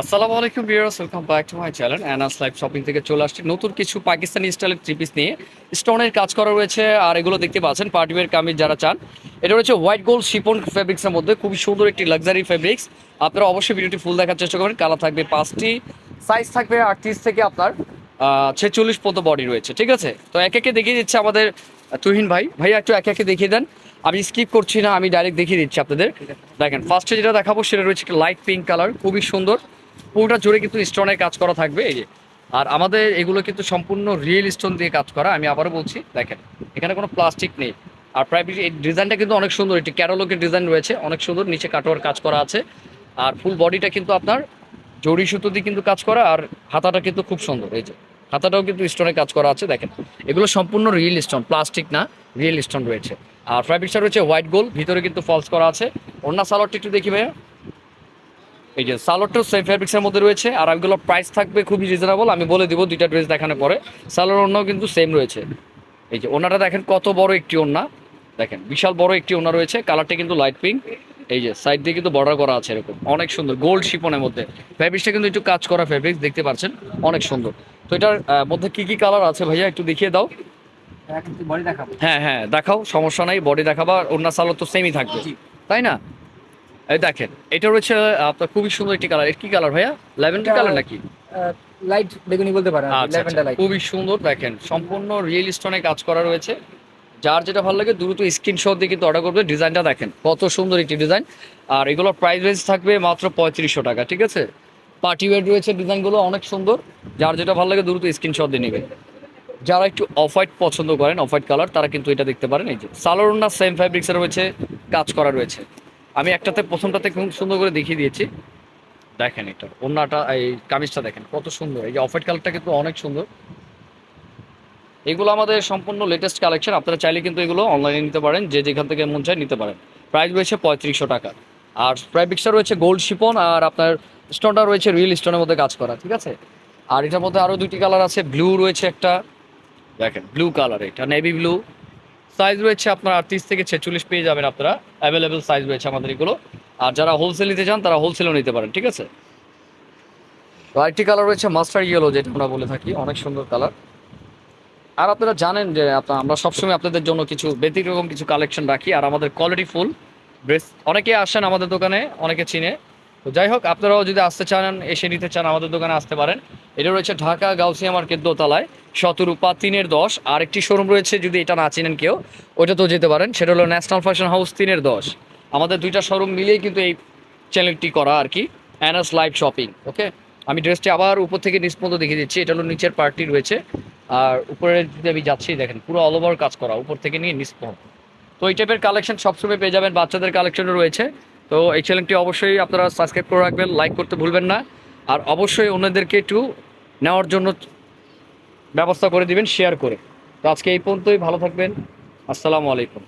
আসসালামু আলাইকুম viewers welcome back to my channel Anas live shopping থেকে চলে আসছি নতুন কিছু পাকিস্তানি স্টাইলের থ্রি পিস নিয়ে। স্টোনের কাজ করা রয়েছে, আর এগুলো দেখতে পাচ্ছেন পার্টিওয়ার কামিজ যারা চান। এটা রয়েছে হোয়াইট গোল্ড শিপন ফেব্রিক্সের মধ্যে, খুবই সুন্দর একটি লাক্সারি ফেব্রিক্স আপনারা অবশ্যই ভিডিওটি ফুল দেখার চেষ্টা করবেন। কালার থাকবে পাঁচটি সাইজ থাকবে আটত্রিশ থেকে আপনার ছেচল্লিশ পর্যন্ত বডি রয়েছে, ঠিক আছে? তো এক একে দেখিয়ে দিচ্ছে আমাদের তুহিন ভাই। ভাইয়া, একটু এক একে দেখিয়ে দেন। আমি স্কিপ করছি না, আমি ডাইরেক্ট দেখিয়ে দিচ্ছি আপনাদের। দেখেন ফার্স্টে যেটা দেখাবো সেটা রয়েছে লাইট পিঙ্ক কালার খুবই সুন্দর। পুরোটা জুড়ে কিন্তু স্টোনের কাজ করা থাকবে, এই যে। আর আমাদের এগুলো কিন্তু সম্পূর্ণ রিয়েল স্টোন দিয়ে কাজ করা, আমি আবারও বলছি, দেখেন, এখানে কোনো প্লাস্টিক নেই। আর প্রায় এই ডিজাইনটা কিন্তু অনেক সুন্দর, একটি ক্যাটালগের ডিজাইন রয়েছে, অনেক সুন্দর, নিচে কাটোয়ার কাজ করা আছে। আর ফুল বডিটা কিন্তু আপনার জড়ি সুতো দিয়ে কিন্তু কাজ করা, আর হাতাটা কিন্তু খুব সুন্দর, এই যে। হাতাটাও কিন্তু স্টোনে কাজ করা আছে, দেখেন। এগুলো সম্পূর্ণ রিয়েল স্টোন প্লাস্টিক না রিয়েল স্টোন রয়েছে। আর ফ্যাব্রিক্সটা রয়েছে হোয়াইট গোল্ড ভিতরে কিন্তু ফলস করা আছে। অন্য সালোয়ারটা একটু দেখি ভাইয়া। এই যে সালোয়ারটাও সেম ফ্যাব্রিক্সের মধ্যে রয়েছে আর এগুলো প্রাইস থাকবে খুবই রিজনেবল আমি বলে দিব দুইটা ড্রেস দেখানোর পরে। সালোয়ার অন্যও কিন্তু সেম রয়েছে। এই যে ওনাটা দেখেন কত বড় একটি ওন্না দেখেন বিশাল বড় একটি ওনা রয়েছে। কালারটা কিন্তু লাইট পিঙ্ক এই যে সাইড দিয়ে কিন্তু বর্ডার করা আছে এরকম। অনেক সুন্দর গোল্ড শিপনের মধ্যে। ফ্যাব্রিক্সটা কিন্তু একটু কাজ করা ফ্যাব্রিক্স দেখতে পাচ্ছেন? অনেক সুন্দর। তো এটার মধ্যে কি কি কালার আছে ভাইয়া? একটু দেখিয়ে দাও। বডি দেখাবো। হ্যাঁ হ্যাঁ দেখাও সমস্যা নাই বডি দেখাবা। অন্য সালোয়ার তো সেমই থাকবে। তাই না? দেখেন এটা রয়েছে আপনার খুবই সুন্দর একটি কালার কি কালার ভাইয়া? ল্যাভেন্ডার কালার নাকি? লাইট বেগুনি বলতে পারেন আচ্ছা, আচ্ছা, ল্যাভেন্ডার লাইট খুবই সুন্দর দেখেন সম্পূর্ণ রিয়েল স্টোনে কাজ করা রয়েছে। যার যেটা ভালো লাগে দ্রুত স্ক্রিনশট দিয়ে কিন্তু অর্ডার করবে। ডিজাইনটা দেখেন কত সুন্দর একটি ডিজাইন। আর এগুলোর প্রাইস রেঞ্জ থাকবে মাত্র পঁয়ত্রিশশো টাকা ঠিক আছে? পার্টি ওয়ার রয়েছে ডিজাইনগুলো অনেক সুন্দর। যার যেটা ভালো লাগে দ্রুত স্ক্রিনশট দিয়ে নেবে। যারা একটু অফ হোয়াইট পছন্দ করেন অফ হোয়াইট কালার তারা কিন্তু এটা দেখতে পারেন। এই যে সালোরনা সেম ফ্যাব্রিক্সের রয়েছে কাজ করা রয়েছে। আমি একটাতে প্রথমটাতে খুব সুন্দর করে দেখিয়ে দিয়েছি। দেখেন এটা অন্যটা এই কামিজটা দেখেন, কত সুন্দর। এই যে অফ কালারটা কিন্তু অনেক সুন্দর। এগুলো আমাদের সম্পূর্ণ লেটেস্ট কালেকশন আপনারা চাইলে কিন্তু এগুলো অনলাইনে নিতে পারেন, যে যেখান থেকে মন চায় নিতে পারেন। প্রাইস রয়েছে পঁয়ত্রিশশো টাকা। আর প্রাইবিক্সটা রয়েছে গোল্ড শিপন আর আপনার স্টোনটা রয়েছে রিয়েল স্টোনের মধ্যে কাজ করা, ঠিক আছে? আর এটার মধ্যে আরও দুইটি কালার আছে ব্লু রয়েছে একটা। দেখেন ব্লু কালার এটা নেভি ব্লু সাইজ রয়েছে আপনার আটত্রিশ থেকে ছেচল্লিশ পেয়ে যাবেন আপনারা। অ্যাভেলেবেল সাইজ রয়েছে আমাদের এগুলো। আর যারা হোলসেল নিতে চান, তারা হোলসেলও নিতে পারেন, ঠিক আছে? আরেকটি কালার রয়েছে মাস্টার ইয়েলো যেটা আমরা বলে থাকি। অনেক সুন্দর কালার আর আপনারা জানেন যে আপনার আমরা সবসময় আপনাদের জন্য কিছু ব্যতিক্রম কিছু কালেকশন রাখি। আর আমাদের কোয়ালিটি ফুল ড্রেস অনেকে আসেন আমাদের দোকানে, অনেকে চিনে। তো যাই হোক, আপনারাও যদি আসতে চান, এসে নিতে চান, আমাদের দোকানে আসতে পারেন। এটা রয়েছে ঢাকা গাউসিয়া মার্কেট দোতলায়, শতরূপা তিনের দশ। আর একটি শোরুম রয়েছে, যদি এটা না চিনেন কেউ, ওইটা তো যেতে পারেন। সেটা হলো ন্যাশনাল ফ্যাশন হাউস তিনের দশ। আমাদের দুইটা শোরুম মিলিয়েই কিন্তু এই চ্যানেলটি করা আর কি অ্যানাস লাইভ শপিং ওকে আমি ড্রেসটি আবার উপর থেকে নিচ পর্যন্ত দেখিয়ে দিচ্ছি, এটা হলো নিচের পার্টি রয়েছে। আর উপরে যদি আমি যাচ্ছি, দেখেন, পুরো অল ওভার কাজ করা, উপর থেকে নিয়ে নিচ পর্যন্ত। তো এই টাইপের কালেকশন সবসময় পেয়ে যাবেন, বাচ্চাদের কালেকশনও রয়েছে। তো এই চ্যানেলটি অবশ্যই আপনারা সাবস্ক্রাইব করে রাখবেন লাইক করতে ভুলবেন না। আর অবশ্যই অন্যদেরকে একটু নেওয়ার জন্য ব্যবস্থা করে দিবেন শেয়ার করে। তো আজকে এই পর্যন্তই, ভালো থাকবেন। আসসালামু আলাইকুম।